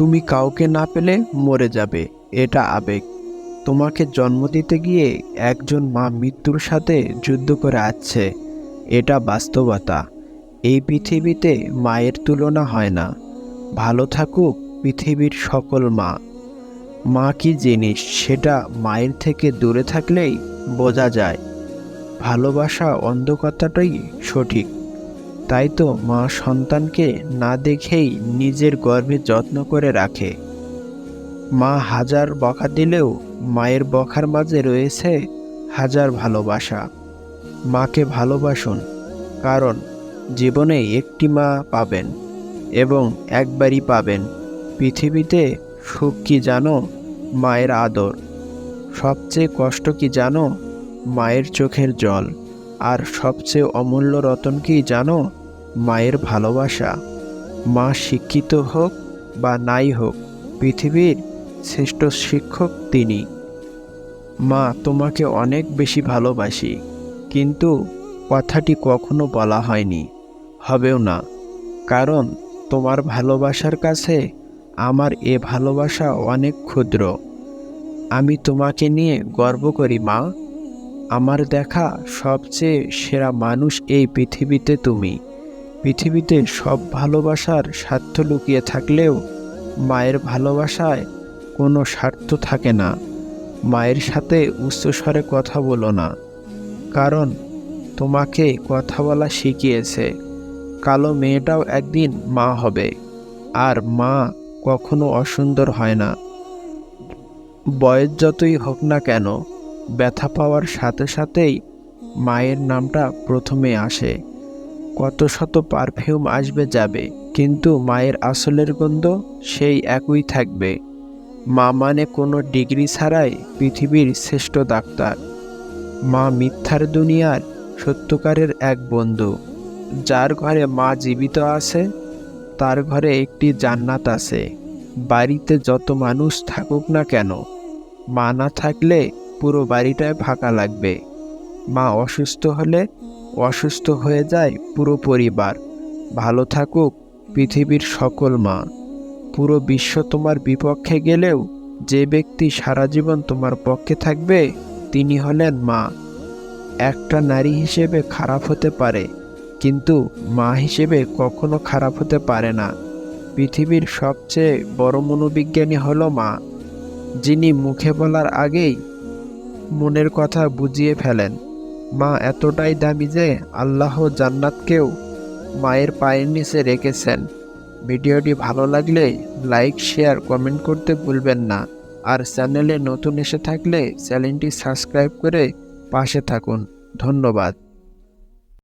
তুমি কাউকে না পেলে মরে যাবে, এটা আবেগ। তোমাকে জন্ম দিতে গিয়ে একজন মা মৃত্যুর সাথে যুদ্ধ করে আসছে, এটা বাস্তবতা। এই পৃথিবীতে মায়ের তুলনা হয় না। ভালো থাকুক পৃথিবীর সকল মা। মা কি জিনিস, সেটা মায়ের থেকে দূরে থাকলেই বোঝা যায়। ভালোবাসা অন্ধকতাটাই সঠিক। তাই তো মা সন্তানকে না দেখেই নিজের গর্ভে যত্ন করে রাখে। মা হাজার বকা দিলেও মায়ের বখার মাঝে রয়েছে হাজার ভালোবাসা। মাকে ভালোবাসুন, কারণ জীবনে একটি মা পাবেন এবং একবারই পাবেন। পৃথিবীতে সুখ কি জানো? মায়ের আদর। সবচেয়ে কষ্ট কি জানো? মায়ের চোখের জল। আর সবচেয়ে অমূল্য রতন কি জানো? মায়ের ভালোবাসা। মা শিক্ষিত হোক বা নাই হোক, পৃথিবীর শ্রেষ্ঠ শিক্ষক তিনি। মা, তোমাকে অনেক বেশি ভালোবাসি, কিন্তু কথাটি কখনো বলা হয়নি, হবেও না। কারণ তোমার ভালোবাসার কাছে আমার এ ভালোবাসা অনেক ক্ষুদ্র। আমি তোমাকে নিয়ে গর্ব করি, মা। আমার দেখা সবচেয়ে সেরা মানুষ এই পৃথিবীতে তুমি। পৃথিবীতে সব ভালোবাসার স্বার্থ লুকিয়ে থাকলেও মায়ের ভালোবাসায় কোনো স্বার্থ থাকে না। মায়ের সাথে উচ্চস্বরে কথা বলো না, কারণ তোমাকে কথা বলা শিখিয়েছে। কালো মেয়েটাও একদিন মা হবে, আর মা কখনো অসুন্দর হয় না। বয়স যতই হোক না কেন, ব্যথা পাওয়ার সাথে সাথেই মায়ের নামটা প্রথমে আসে। কত শত পারফিউম আসবে যাবে, কিন্তু মায়ের আসলের গন্ধ সেই একই থাকবে। মা মানে কোনো ডিগ্রি ছাড়াই পৃথিবীর শ্রেষ্ঠ ডাক্তার। মা মিথ্যার দুনিয়ার সত্যকারের এক বন্ধু। যার ঘরে মা জীবিত আছে, তার ঘরে একটি জান্নাত আছে। বাড়িতে যত মানুষ থাকুক না কেন, মা না থাকলে পুরো বাড়িটায় ফাঁকা লাগবে। মা অসুস্থ হলে অসুস্থ হয়ে যায় পুরো পরিবার। ভালো থাকুক পৃথিবীর সকল মা। পুরো বিশ্ব তোমার বিপক্ষে গেলেও যে ব্যক্তি সারা জীবন তোমার পক্ষে থাকবে, তিনি হলেন মা। একটা নারী হিসেবে খারাপ হতে পারে, কিন্তু মা হিসেবে কখনো খারাপ হতে পারে না। পৃথিবীর সবচেয়ে বড় মনোবিজ্ঞানী হলো মা, যিনি মুখে বলার আগেই মনের কথা বুঝিয়ে ফেলেন। মা এতটাই দামি যে আল্লাহ জান্নাতকেও মায়ের পায়ের নিচে রেখেছেন। ভিডিওটি ভালো লাগলে লাইক, শেয়ার, কমেন্ট করতে ভুলবেন না। আর চ্যানেলে নতুন এসে থাকলে চ্যানেলটি সাবস্ক্রাইব করে পাশে থাকুন। ধন্যবাদ।